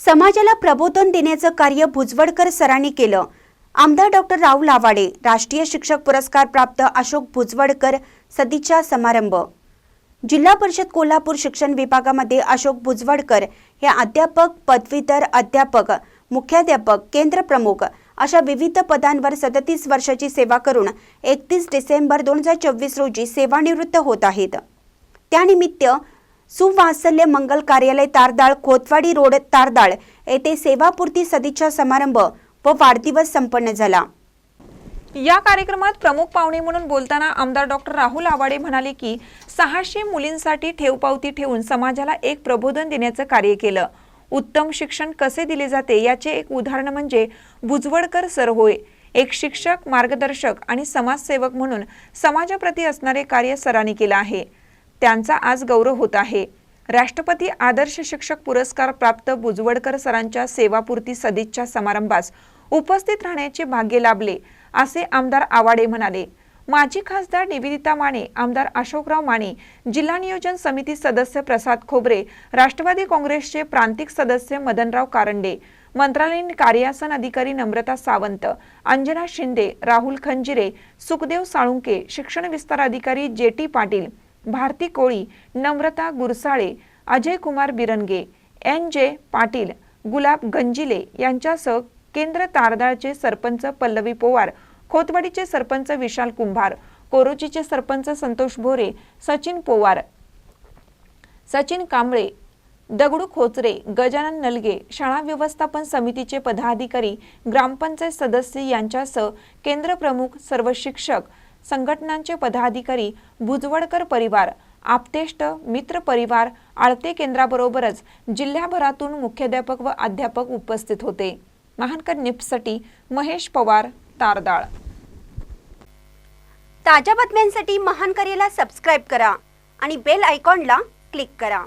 समाजाला प्रबोधन देण्याचं कार्य भुजवडकर सरांनी केलं. आमदार डॉक्टर राहुल आवाडे राष्ट्रीय शिक्षक पुरस्कार प्राप्त अशोक भुजवडकर सदिच्छा समारंभ. जिल्हा परिषद कोल्हापूर शिक्षण विभागामध्ये अशोक भुजवडकर हे अध्यापक पदवीधर अध्यापक मुख्याध्यापक केंद्र प्रमुख अशा विविध पदांवर सदतीस वर्षाची सेवा करून एकतीस डिसेंबर दोन हजार चोवीस रोजी सेवानिवृत्त होत आहेत. त्यानिमित्त सुवात्सल्य मंगल कार्यालय तारदाळ खोतवाडी रोड तारदाळ येथे सेवापूर्ती सदिच्छा समारंभ व वाढदिवस संपन्न झाला. या कार्यक्रमात प्रमुख पाहुणे म्हणून बोलताना आमदार डॉक्टर राहुल आवाडे म्हणाले की सहाशे मुलींसाठी ठेवपावती ठेवून समाजाला एक प्रबोधन देण्याचं कार्य केलं. उत्तम शिक्षण कसे दिले जाते याचे एक उदाहरण म्हणजे भुजवडकर सर होय एक शिक्षक मार्गदर्शक आणि समाजसेवक म्हणून समाजाप्रती असणारे कार्य सरांनी केलं आहे. त्यांचा आज गौरव होत आहे. राष्ट्रपती आदर्श शिक्षक पुरस्कार प्राप्त भुजवडकर सरांच्या सेवापूर्ती सदिच्छा समारंभास उपस्थित राहण्याचे भाग्य लाभले असे आमदार आवाडे म्हणाले. माजी खासदार निवेदिता माने आमदार अशोकराव माने जिल्हा नियोजन समिती सदस्य प्रसाद खोबरे राष्ट्रवादी काँग्रेसचे प्रांतिक सदस्य मदनराव कारंडे मंत्रालयीन कार्यासन अधिकारी नम्रता सावंत अंजना शिंदे राहुल खंजिरे सुखदेव साळुंके शिक्षण विस्तार अधिकारी J T Patil Bharati Koli Namrata Gursale Ajay Kumar Birnage N J Patil Gulab गंजिले यांच्यासह केंद्र तारदाळचे सरपंच पल्लवी पोवार खोतवाडीचे सरपंच विशाल कुंभार कोरोचीचे सरपंच संतोष भोरे सचिन पोवार सचिन कांबळे दगडू खोचरे गजानन नलगे शाळा व्यवस्थापन समितीचे पदाधिकारी ग्रामपंचायत सदस्य यांच्यासह केंद्र प्रमुख सर्व शिक्षक संघटनांचे पदाधिकारी भुजवडकर परिवार आपतेष्ट मित्र परिवार आळते केंद्राबरोबरच जिल्ह्याभरातून मुख्याध्यापक व अध्यापक उपस्थित होते. महानकर निप्ससाठी महेश पवार तारदाळ. ताज्या बातम्यांसाठी महानकरेला सबस्क्राईब करा आणि बेल आयकॉनला क्लिक करा.